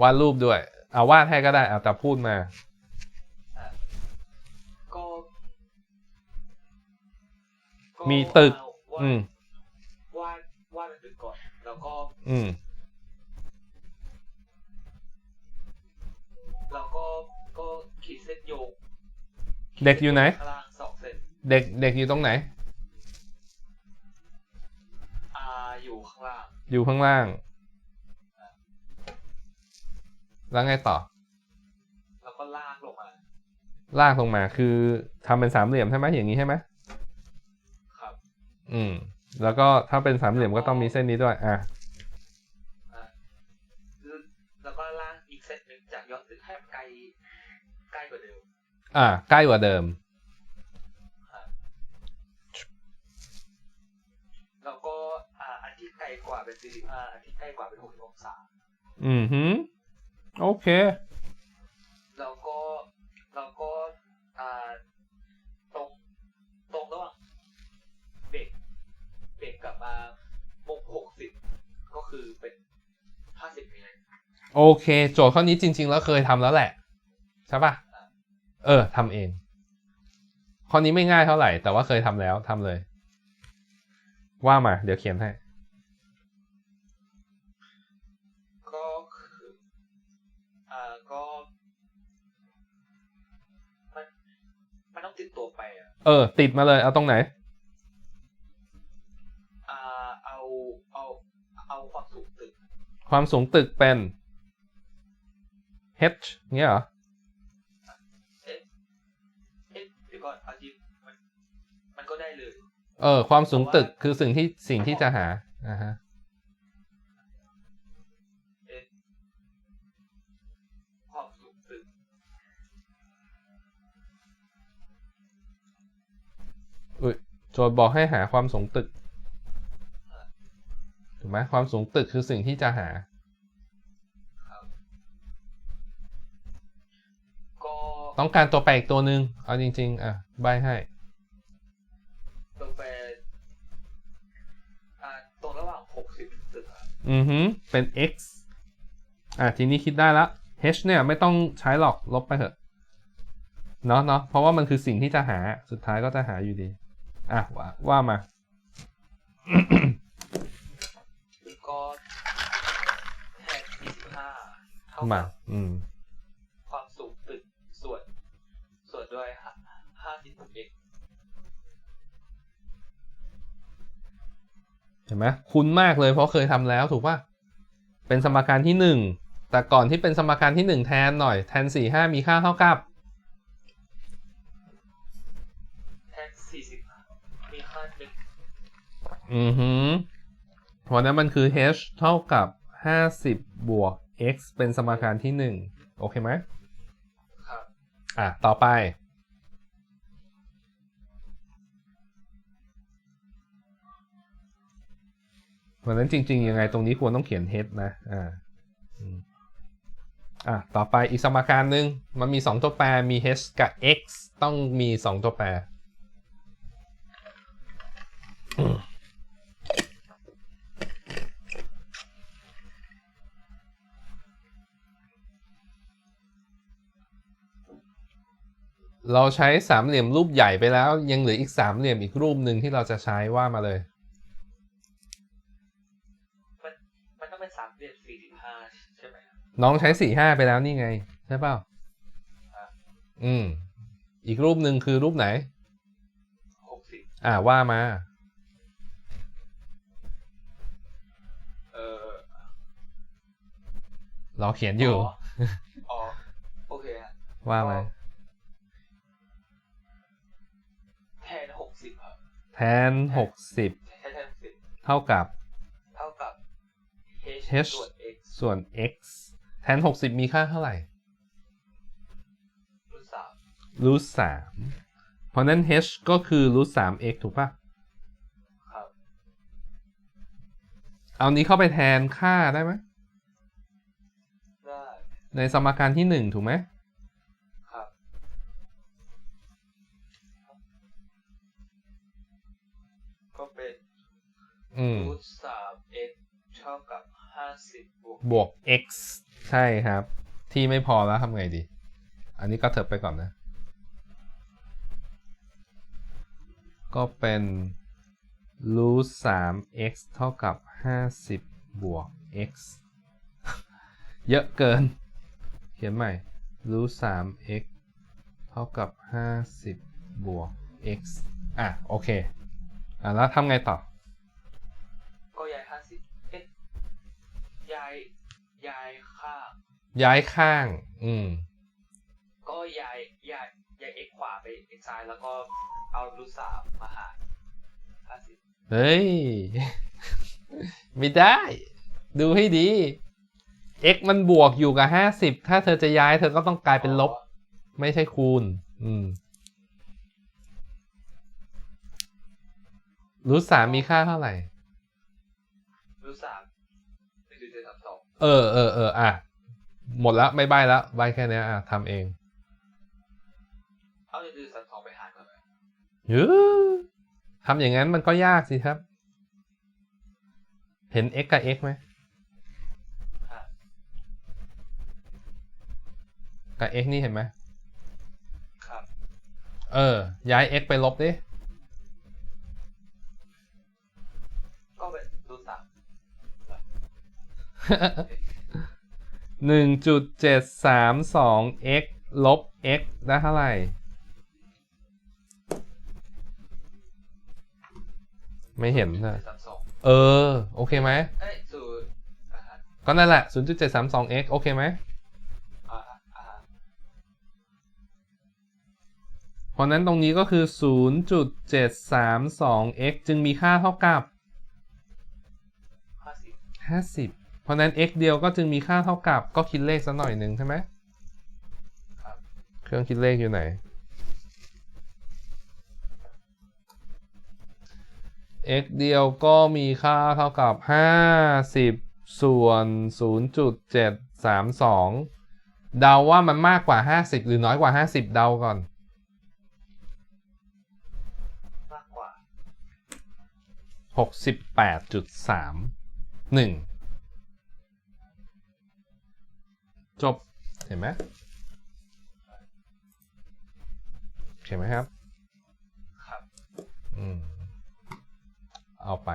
วาดรูปด้วย เอาวาดให้ก็ได้เอาแต่พูดมา ก็ก็มีตึก วาดอืม วาดวาดเป็นตึกก่อน แล้วก็อืม แล้วก็ก็ขีดเส้นโยงเด็กอยู่ไหน ข้างล่างสองเส้นเด็กเด็กอยู่ตรงไหน อ่าอยู่ข้างล่างอยู่ข้างล่าง แล้วไงต่อ แล้วก็ลากลงมา ลากลงมาคือทำเป็นสามเหลี่ยมใช่ไหมอย่างนี้ใช่ไหมครับ อืม แล้วก็ถ้าเป็นสามเหลี่ยมก็ต้องมีเส้นนี้ด้วย อะอ่าแล้วก็ลากอีกเส้นหนึ่งจากยอดตึกให้มันไกลใกล้กว่าเดิม อะใกล้กว่าเดิมแล้วก็อ่าอันที่ไกลกว่าเป็น45อันที่ใกล้กว่าเป็น60องศาอือหือ โอเค แล้วก็แล้วก็อ่าตรงตรงระหว่างเบรกเบรกกับมามุม60ก็คือเป็น50เมตรโอเค โจทย์ข้อนี้จริง ๆ แล้วเคยทำแล้วแหละ ใช่ปะเออทำเอง ข้อนี้ไม่ง่ายเท่าไหร่ แต่ว่าเคยทำแล้วทำเลย ว่ามา เดี๋ยวเขียนให้ เออ ติดมาเลย เอาตรงไหน อ่าเอาเอาเอาความสูงตึกความสูงตึกเป็น h เงี้ยเหรอ เอ๊ะเอ๊ะเดี๋ยวก่อนเอาจริงมันมันก็ได้เลย เออ ความสูงตึกคือสิ่งที่สิ่งที่จะหาอ่าฮะ โจทย์บอกให้หาความสูงตึก ถูกไหมความสูงตึกคือสิ่งที่จะหาก็ต้องการตัวแปรอีกตัวหนึ่งเอาจริง ๆ อะ ใบให้ ตัวแปรอ่าตรงระหว่าง60ตึกอะอือฮึเป็น x อะ ทีนี้คิดได้ละ h เนี่ยไม่ต้องใช้หรอก ลบไปเถอะ เนาะเนาะเพราะว่ามันคือสิ่งที่จะหา สุดท้ายก็จะหาอยู่ดี อะว่าว่ามา ก็แทน25เท่ามา กับอืม ความสูงตึกส่วน ส่วนด้วย50 x เห็นไหมคุ้นมากเลยเพราะเคยทำแล้วถูกป่ะ เป็นสมการที่หนึ่งแต่ก่อนที่เป็นสมการที่หนึ่งแทนหน่อยแทนสี่ห้ามีค่าเท่ากับ แทน40มีค่าหนึ่งอือหือเพราะนั้นมันคือ h เท่ากับห้าสิบบวก x เป็นสมการที่หนึ่งโอเคไหมครับ อะ ต่อไปเพราะฉะนั้นจริง ๆ ยังไงตรงนี้ควรต้องเขียน h นะ อ่าอืมอะ ต่อไปอีกสมการหนึ่งมันมี 2 ตัวแปร มี h กับ x ต้องมี 2 ตัวแปร เราใช้สามเหลี่ยมรูปใหญ่ไปแล้ว ยังเหลืออีกสามเหลี่ยมอีกรูปหนึ่งที่เราจะใช้ว่ามาเลย มันมันต้องเป็นสามเหลี่ยม45ใช่ไหมครับน้องใช้สี่ห้าไปแล้วนี่ไง ใช่เปล่าครับอืม อีกรูปหนึ่งคือรูปไหน60อ่าว่ามา เราเขียนอยู่ อ๋อ โอเคฮะว่ามาแทน60ครับ แทนหกสิบใช้แทน60เท่ากับ เท่ากับ h, h ส่วน x ส่วน x แทนหกสิบมีค่าเท่าไหร่รูทสามรูทสามเพราะนั้น h ก็คือรูทสาม x ถูกปะครับ เอานี้เข้าไปแทนค่าได้ไหมได้ ในสมการที่หนึ่งถูกไหมครับก็เป็นอืมรูทสาม x เท่ากับห้าสิบบวกบวก x ใช่ครับ ที่ไม่พอแล้วทำไงดี อันนี้ก็เถิบไปก่อนนะ ก็เป็น root 3 x เท่ากับ50บวก x เยอะเกิน เขียนใหม่ root 3 x เท่ากับ 50 บวก x อะ โอเค อะ แล้วทำไงต่อ ก็ย้ายห้าสิบเอ๊ะย้าย ย้ายข้างย้ายข้าง อืม ก็ย้ายย้ายย้าย x ขวาไป x ซ้ายแล้วก็เอารูทสามมาหารห้าสิบ เฮ้ย ไม่ได้ ดูให้ดี x มันบวกอยู่กับห้าสิบถ้าเธอจะย้ายเธอก็ต้องกลายเป็นลบ ไม่ใช่คูณ อืมรูทสามมีค่าเท่าไหร่รูทสามหนึ่งจุดเจ็ดสามสองเออเออเอออะ หมดแล้วไม่ใบแล้วใบแค่เนี้ยอะทำเองเอาหนึ่งจุดสามสองไปหารก่อนไหมยือทำอย่างนั้นมันก็ยากสิครับ เห็น x กับ x ไหม กับ x นี่เห็นไหมครับ เออ ย้าย x ไปลบดิ ก็เป็นรูทสามหนึ่งจุดเจ็ดสามสอง x ลบ x ได้เท่าไหร่ ไม่เห็นนะสามสองเออ โอเคไหมเอ้ยศูนย์อ่าฮะก็นั่นแหละ 0.732x โอเคไหม เพราะนั้นตรงนี้ก็คือ 0.732x จึงมีค่าเท่ากับห้าสิบ50 เพราะนั้น x เดียวก็จึงมีค่าเท่ากับ ก็คิดเลขสักหน่อยหนึ่งใช่ไหมครับเครื่องคิดเลขอยู่ไหน x เดียวก็มีค่าเท่ากับ 50 ส่วน 0.732 เดาว่ามันมากกว่า 50 หรือน้อยกว่า 50 เดาก่อน 68.31จบ เห็นไหมเห็นไหมครับ ครับ อืม เอาไป